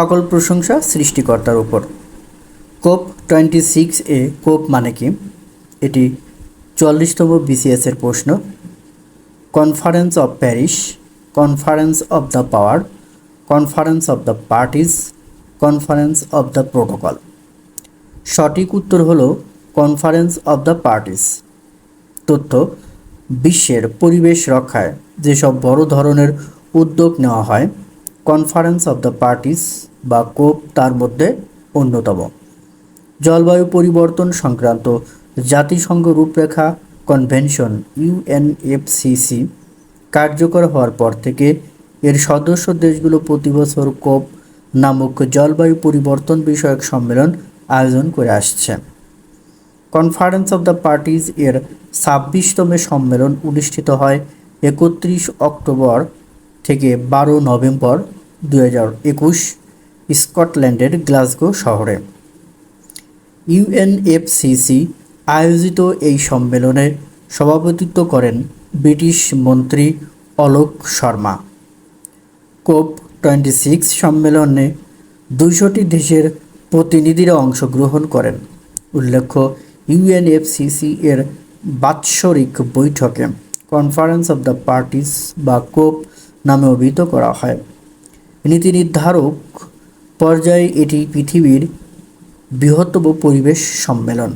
সকল প্রশংসা সৃষ্টিকর্তার উপর। কোপ টোয়েন্টি সিক্স এ কোপ মানে কি? এটি চল্লিশতম বিসিএস এর প্রশ্ন। Conference of Paris, conference of the power, conference of the parties, conference of the protocol. সঠিক উত্তর হল কনফারেন্স অফ দ্য পার্টিস। তথ্য, বিশ্বের পরিবেশ রক্ষায় যেসব বড় ধরনের উদ্যোগ নেওয়া হয় কনফারেন্স অফ দ্য পার্টিস বা কোপ তার মধ্যে অন্যতম। জলবায়ু পরিবর্তন সংক্রান্ত জাতিসংঘ রূপরেখা কনভেনশন ইউএনএফসিসি কার্যকর হওয়ার পর থেকে এর সদস্য দেশগুলো প্রতি বছর কোপ নামক জলবায়ু পরিবর্তন বিষয়ক সম্মেলন আয়োজন করে আসছে। কনফারেন্স অফ দ্য পার্টিজ এর ছাব্বিশতম সম্মেলন অনুষ্ঠিত হয় একত্রিশ অক্টোবর থেকে বারো নভেম্বর দু হাজার একুশ স্কটল্যান্ডের গ্লাসগো শহরে। ইউএনএফসিসি আয়োজিত এই সম্মেলনে সভাপতিত্ব করেন ব্রিটিশ মন্ত্রী Alok Sharma. COP twenty six সম্মেলনে দুইশোটি দেশের প্রতিনিধিরা অংশগ্রহণ করেন। উল্লেখ্য ইউএনএফসিসি এর বাৎসরিক বৈঠকে কনফারেন্স অফ দ্য পার্টিস বা কোপ নামে অভিহিত করা হয়। নীতি নির্ধারক পর্যায়ে এটি পৃথিবীর বৃহত্তম পরিবেশ সম্মেলন।